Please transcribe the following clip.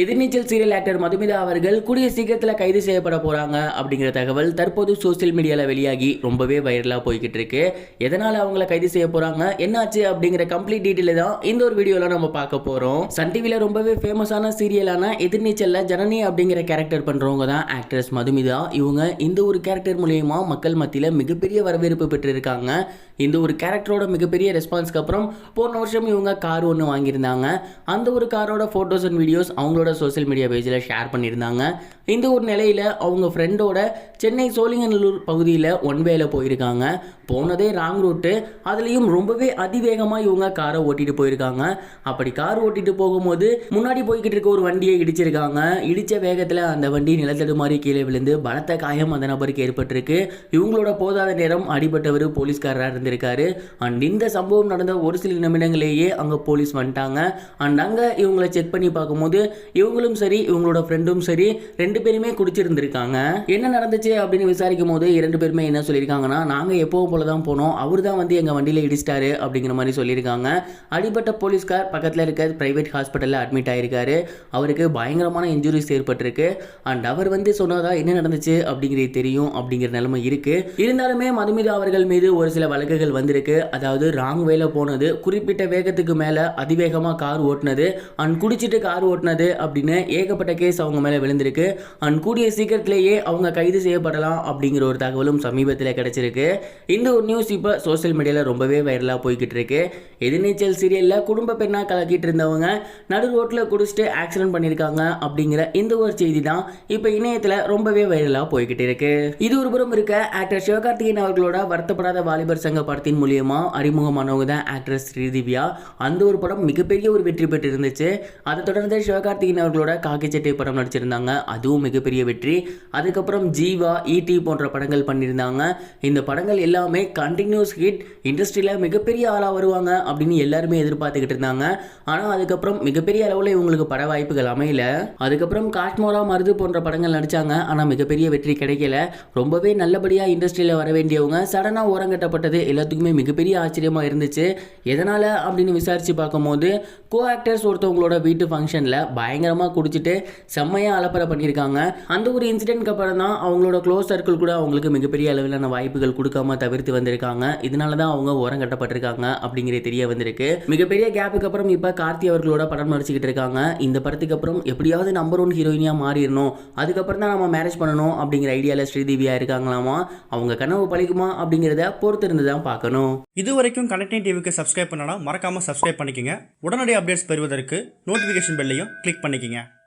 எதிர்நீச்சல் serial actor Madhumitha அவர்கள் கூடிய சீக்கிரத்தில் கைது செய்யப்பட போகிறாங்க அப்படிங்கிற தகவல் தற்போது சோசியல் மீடியாவில் வெளியாகி ரொம்பவே வைரலாக போய்கிட்டு இருக்கு. எதனால் அவங்கள கைது செய்ய போகிறாங்க என்னாச்சு அப்படிங்கிற கம்ப்ளீட் டீட்டெயில் தான் இந்த ஒரு வீடியோவில் நம்ம பார்க்க போகிறோம் சன் டிவியில் ரொம்பவே ஃபேமஸான சீரியலான எதிர்நீச்சலில் ஜனனி அப்படிங்கிற கேரக்டர் பண்ணுறவங்க தான் ஆக்ட்ரஸ் மதுமிதா. இவங்க இந்த ஒரு கேரக்டர் மூலயமா மக்கள் மத்தியில் மிகப்பெரிய வரவேற்பு பெற்றிருக்காங்க. இந்த ஒரு கேரக்டரோட மிகப்பெரிய ரெஸ்பான்ஸ்க்கு அப்புறம் போன வருஷம் இவங்க கார் ஒன்று வாங்கியிருந்தாங்க. அந்த ஒரு காரோட ஃபோட்டோஸ் அண்ட் வீடியோஸ் அவங்களோட சோஷியல் மீடியா பேஜில் ஷேர் பண்ணியிருந்தாங்க. இந்த ஒரு நிலையில் அவங்க ஃப்ரெண்டோட சென்னை சோழிங்கநல்லூர் பகுதியில் ஒன் வேல போயிருக்காங்க. போனதே ராங் ரூட்டு அதுலேயும் ரொம்பவே அதிவேகமாக இவங்க காரை ஓட்டிகிட்டு போயிருக்காங்க. அப்படி கார் ஓட்டிகிட்டு போகும்போது முன்னாடி போய்கிட்டு இருக்க ஒரு வண்டியை இடிச்சிருக்காங்க. இடித்த வேகத்தில் அந்த வண்டி நிலத்தடு மாதிரி கீழே விழுந்து பலத்த காயம் அந்த நபருக்கு ஏற்பட்டிருக்கு. இவங்களோட போதாத நேரம் அடிபட்டவர் போலீஸ்காரராக இருந்திருக்காரு. அண்ட் இந்த சம்பவம் நடந்த ஒரு சில நிமிடங்களேயே அங்கே போலீஸ் வந்துட்டாங்க. அண்ட் அங்கே இவங்களை செக் பண்ணி பார்க்கும்போது இவங்களும் சரி இவங்களோட ஃப்ரெண்டும் சரி ரெண்டு பேருமே குடிச்சிருந்திருக்காங்க. என்ன நடந்துச்சு அப்படின்னு விசாரிக்கும் போது இரண்டு பேருமே என்ன சொல்லியிருக்காங்கன்னா நாங்கள் எப்போவும் போல தான் போனோம். அவர் தான் வந்து எங்கள் வண்டியில் இடிச்சிட்டாரு அப்படிங்கிற மாதிரி சொல்லியிருக்காங்க. அடிபட்ட போலீஸ்கார் பக்கத்தில் இருக்க பிரைவேட் ஹாஸ்பிட்டலில் அட்மிட் ஆகிருக்காரு அவருக்கு பயங்கரமான இன்ஜுரிஸ் ஏற்பட்டிருக்கு. அண்ட் அவர் வந்து சொன்னதா என்ன நடந்துச்சு? அப்படிங்கிறது தெரியும் அப்படிங்கிற நிலைமை இருக்கு. இருந்தாலுமே மதுமிதா அவர்கள் மீது ஒரு சில வழக்குகள் வந்திருக்கு. அதாவது ராங் வேல போனது. குறிப்பிட்ட வேகத்துக்கு மேலே அதிவேகமாக கார் ஓட்டினது. அண்ட் குடிச்சிட்டு கார் ஓட்டினது அப்படின்னு ஏகப்பட்ட கேஸ் அவங்க மேலே விழுந்திருக்கு. அண்ட் கூடிய சீக்கிரத்திலேயே அவங்க கைது செய்யப்படலாம் அப்படிங்கிற ஒரு தகவலும் சமீபத்தில் கிடச்சிருக்கு. இந்த ஒரு நியூஸ் இப்போ சோஷியல் மீடியாவில் ரொம்பவே வைரலாக போய்கிட்டு இருக்கு. எதிர்நீச்சல் சீரியலில் குடும்ப பெண்ணாக கலக்கிட்டு இருந்தவங்க நடு ரோட்டில் குடிச்சிட்டு ஆக்சிடென்ட் பண்ணியிருக்காங்க அப்படிங்கிற இந்த ஒரு செய்தி தான் இப்போ இணையத்தில் ரொம்பவே வைரலாக போய்கிட்டு இருக்கு. இது ஒரு புறம் இருக்க ஆக்டர் சிவகார்த்திகேயன் அவர்களோட வருத்தப்படாத வாலிபர் சங்க படத்தின் மூலியமா அறிமுகமானவங்க தான் ஆக்ட்ரஸ் ஸ்ரீதிவ்யா அந்த ஒரு படம் மிகப்பெரிய ஒரு வெற்றி பெற்று இருந்துச்சு அதை தொடர்ந்து சிவகார்த்திகேயன் அவர்களோட காக்கி சட்டை படம் நடிச்சிருந்தாங்க. அதுவும் மிகப்பெரிய வெற்றி. அதுக்கப்புறம் ஜீவா ஈடி போன்ற படங்கள் பண்ணியிருந்தாங்க. இந்த படங்கள் எல்லாமே கண்டினியூஸ் ஹிட் இண்டஸ்ட்ரியில் மிகப்பெரிய ஆளாக வருவாங்க அப்படின்னு எல்லாருமே எதிர்பார்த்துக்கிட்டு இருந்தாங்க. ஆனால் அதுக்கப்புறம் மிகப்பெரிய அளவில் இவங்களுக்கு பட வாய்ப்புகள் அமையல. அதுக்கப்புறம் காஷ்மோரா மருது போன்ற படங்கள் நடித்தாங்க ஆனால் மிகப்பெரிய வெற்றி கிடைக்கல. ரொம்பவே நல்லபடியாக இண்டஸ்ட்ரியில் வர வேண்டியவங்க சடனாக ஓரங்கட்டப்பட்டது எல்லாத்துக்குமே மிகப்பெரிய ஆச்சரியமாக இருந்துச்சு. எதனால் அப்படின்னு விசாரித்து பார்க்கும்போது கோ ஆக்டர்ஸ் ஒருத்தவங்களோட வீட்டு ஃபங்க்ஷனில் பயங்கர பயங்கரமாக குடிச்சிட்டு செம்மையாக அலப்பறை பண்ணியிருக்காங்க. அந்த ஒரு இன்சிடென்ட்க்கு அப்புறம் தான் அவங்களோட க்ளோஸ் சர்க்கிள் கூட அவங்களுக்கு மிகப்பெரிய அளவிலான வாய்ப்புகள் கொடுக்காம தவிர்த்து வந்திருக்காங்க. இதனால தான் அவங்க ஓரங்கட்டப்பட்டிருக்காங்க அப்படிங்கிறது தெரிய வந்திருக்கு. மிகப்பெரிய கேப்புக்கு அப்புறம் இப்போ கார்த்தி அவர்களோட படம் நடிச்சுக்கிட்டு இருக்காங்க. இந்த படத்துக்கு அப்புறம் எப்படியாவது நம்பர் ஒன் ஹீரோயினியாக மாறிடணும். அதுக்கப்புறம் தான் நம்ம மேரேஜ் பண்ணணும் அப்படிங்கிற ஐடியாவில் ஸ்ரீதேவியாக இருக்காங்களாமா? அவங்க கனவு பழிக்குமா அப்படிங்கிறத பொறுத்து இருந்து தான் பார்க்கணும். இது வரைக்கும் கனெக்டிங் டிவிக்கு சப்ஸ்கிரைப் பண்ணனா மறக்காமல் சப்ஸ்கிரைப் பண்ணிக்கங்க. உடனடி அப்டேட்ஸ் பெறுவதற்கு நோட்டிஃபிகேஷன் பெல்லையும் கிளிக் பண்ணிக்கங்க.